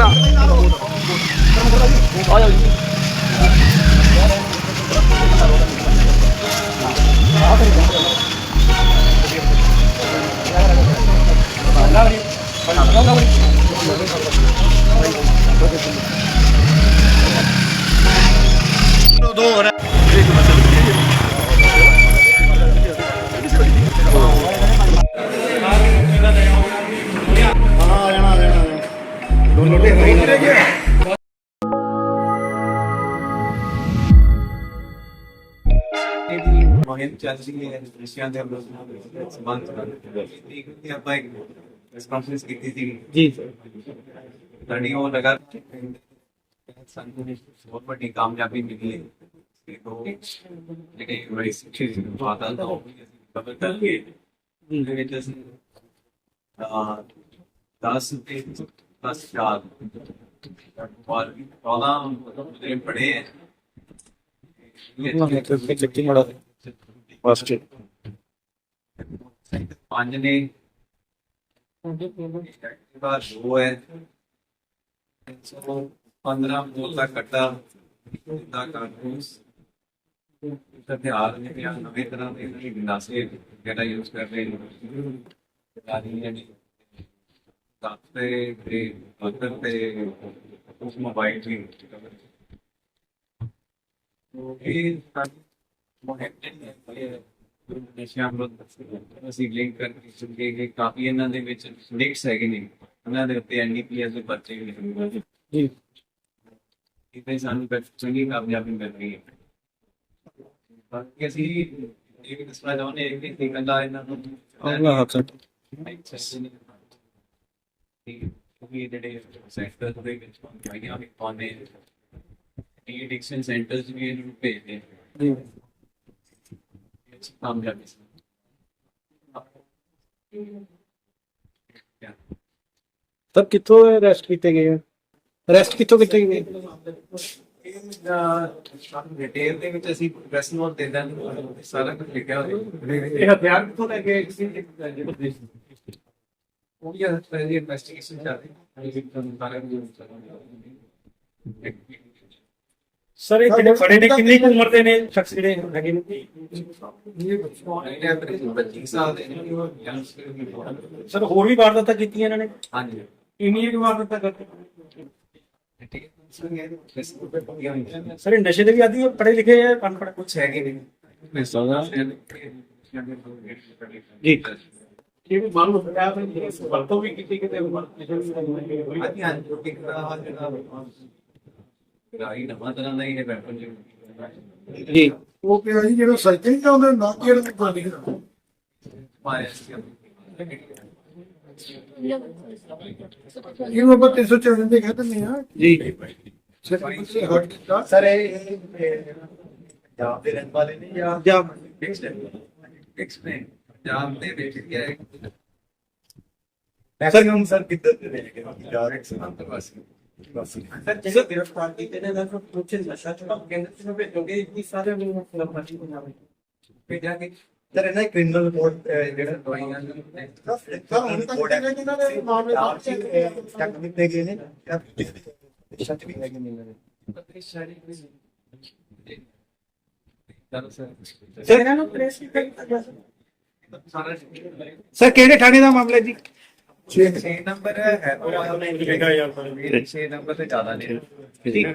ਮੈਂ ਆ ਜਾ ਮੁਹਿੰਮ ਚੱਲ ਰਹੀ ਹੈ ਨਸ਼ਿਆਂ ਦੇ ਵਿਰੁੱਧ ਸਬੰਧ ਇੱਕ ਤੇ ਆਪਾਂ ਇੱਕ ਕਾਨਫਰੰਸ ਕੀਤੀ ਸੀ ਜੀ ਕਿ ਜਿਹੜੇ ਤੋਂ ਕਬਰ ਕਰਕੇ ਦੇ ਵਿੱਚ ਅਸੀਂ ਆ 10 ਤੇ 10 ਚਾਰ ਔਰ ਕੌਲਾਮ ਜਿਹੜੇ ਪੜੇ ਹੈ ਚੱਕੀ ਮੜਾ ਬਸ ਠੀਕ। ਪੰਜ ਨੇ। ਬਾਰ ਦੋ ਹੈ। 15 ਬੋਲ ਦਾ ਕੱਟਾ। ਦਾ ਕਾਨੂੰਸ ਨੇ ਨਵੇਂ ਤਰ੍ਹਾਂ ਦੇ ਜਿਹੜੇ ਜਿਹੜਾ ਯੂਜ਼ ਕਰ ਰਹੇ ਨੇ। ਆਦੀ ਨੇ ਤਾਂ ਤੇ ਅੰਦਰ ਤੇ ਉਸ ਮੋਬਾਈਲ ਵੀ ਇਹ ਨਸ਼ਿਆਂ ਵਿਰੁੱਧ ਅਸੀਂ ਲਿੰਕ ਕਰਕੇ ਚੁੱਕੇ ਕਿ ਕਾਫੀ ਇਹਨਾਂ ਦੇ ਵਿੱਚ ਲਿੰਕਸ ਹੈਗੇ ਨੇ। ਉਹਨਾਂ ਦੇ ਉੱਤੇ ਐਨਡੀਪੀਐਸ ਦੇ ਪਰਚੇ ਵੀ ਲਿਖੇ ਜੀ। ਇਤੇ ਸਾਨੂੰ ਚੰਗੀ ਕਾਮਯਾਬੀ ਮਿਲ ਰਹੀ ਹੈ। ਬਾਕੀ ਅਸੀਂ ਇਹ ਵੀ ਦੱਸਣਾ ਚਾਹੁੰਦੇ ਹਾਂ ਕਿ ਨਿਕਲਦਾ ਇਹਨਾਂ ਨੂੰ ਅੱਲਾ ਹੱਥ ਕਿਉਂਕਿ ਜਿਹੜੇ ਸੈਕਟਰ ਦੇ ਵਿੱਚ ਪਾਈਆਂ ਵੀ ਪਾਉਂਦੇ ਡੀ ਐਡਿਕਸ਼ਨ ਸੈਂਟਰਸ ਵੀ ਇਹਨੂੰ ਭੇਜਦੇ ਜੀ। ਕਾਮਯਾਬੀ ਸੀ ਤਬ ਕਿੱਥੋਂ ਅਰੈਸਟ ਕੀਤੇ ਗਏ ਅਰੈਸਟ ਕਿੱਥੋਂ ਕੀਤੇ ਗਏ? ਡਿਟੇਲ ਦੇ ਵਿੱਚ ਅਸੀਂ ਪ੍ਰੈਸ ਨੋਟ ਦੇ ਦਾਂਗੇ ਸਾਰਾ ਕੁਝ ਲਿਖਿਆ ਹੋਇਆ। ਇਹ ਹਥਿਆਰ ਕਿੱਥੋਂ ਲੈ ਕੇ ਕਿਸੇ ਉਹ ਵੀ ਅਸਲੀ ਇਨਵੈਸਟੀਗੇਸ਼ਨ ਚੱਲ ਰਹੀ ਹੈ ਤੁਹਾਨੂੰ ਸਾਰਾ ਇਹ ਜਿਹੜੇ ਫੜੇ ਨੇ ਕਿੰਨੀ ਕੁ ਉਮਰ ਦੇ ਨੇ? ਸ਼ਖਸ ਜਿਹੜੇ ਹੈਗੇ ਨੇ। ਸਰ ਹੋਰ ਵੀ ਵਾਰਦਾਤਾਂ ਕੀਤੀਆਂ ਇਹਨਾਂ ਨੇ? ਹਾਂਜੀ। ਇੰਨੀਆਂ ਕੁ ਵਾਰਦਾਤਾਂ ਕਰਦੇ ਸਰ ਇਹ ਨਸ਼ੇ ਦੇ ਵੀ ਆਦੀ ਪੜ੍ਹੇ ਲਿਖੇ ਆ ਅਨਪੜ੍ਹ? ਕੁਝ ਹੈਗੇ ਨੇ। ਮੈਂ ਸੋਚਦਾ ਜੀ। ਇਹ ਵੀ ਮੰਨ ਲਓ ਪੰਜਾਬ ਵਿੱਚ ਵਰਤੋਂ ਵੀ ਕੀਤੀ ਕਿਤੇ ਹਾਂਜੀ ਹਾਂਜੀ ਜੋ ਕਿ ਦਾ ਜਿਹੜਾ ਰਾਈ ਨਵਾਂ ਤਰ੍ਹਾਂ ਦਾ ਹੀ ਹੈ ਵੈਪਨ ਜੀ ਜੀ। ਉਹ ਕਿਹਾ ਜੀ ਜਿਹੜਾ ਸਾਈਕਲ ਚਾਹੁੰਦੇ ਨਾ ਕਿਹੜਾ ਦੀ ਪਾਣੀ ਸੀ ਇਹਨੂੰ ਆਪਾਂ 354 ਦੇ ਕਹਿੰਦੇ ਨੇ ਆ ਜੀ। ਸਰ ਇਹ ਪੰਜਾਬ ਦੇ ਰਹਿਣ ਵਾਲੇ ਨੇ ਜਾਂ ਜਾਂ ਐਕਸਪਲੇਨ ਪੰਜਾਬ ਦੇ ਵਿੱਚ ਕੀ ਹੈ। ਮੈਕਸਿਮਮ ਸਰ ਕਿੱਧਰ ਦੇ ਨੇ? ਕਿ ਪੰਜਾਬ ਐਕਸਪਲੇਨ ਪ੍ਰਵਾਸੀ ਸਰ ਜਿਹੜੇ ਗ੍ਰਿਫਤਾਰ ਕੀਤੇ ਨੇ ਨਾ ਕੁਝ ਨਸ਼ਾ ਚੁਕਾ ਕੇਂਦਰ ਚ ਭੇਜੋਗੇ? ਇਹ ਸਾਰੇ ਨੂੰ ਲੰਬਾਟੀ ਬਣਾਵੇ ਭੇਜਾਂਗੇ। ਸਰ ਇਹਨਾਂ ਕ੍ਰਿਮੀਨਲ ਰਿਪੋਰਟ ਜਿਹੜਾ ਦਵਾਈਆਂ ਨੇ ਸਰ ਹੁਣ ਤੱਕ ਜਿਨ੍ਹਾਂ ਦੇ ਮਾਮਲੇ ਤੱਕ ਦਿੱਤੇ ਗਏ ਨੇ। ਸੱਚ ਵੀ ਹੈਗੇ ਨੇ ਪਤਰੀ ਸ਼ਾਰੀ ਸਰ ਸਰ ਇਹਨਾਂ ਨੂੰ ਪ੍ਰੈਸ ਕੀਤਾ ਗਿਆ ਸਾਰਾ ਸਰ ਕਿਹੜੇ ਥਾਣੇ ਦਾ ਮਾਮਲਾ ਜੀ? 6 ਨੰਬਰ ਹੈ 6 ਨੰਬਰ ਤੇ ਜ਼ਿਆਦਾ ਨੇ। ਠੀਕ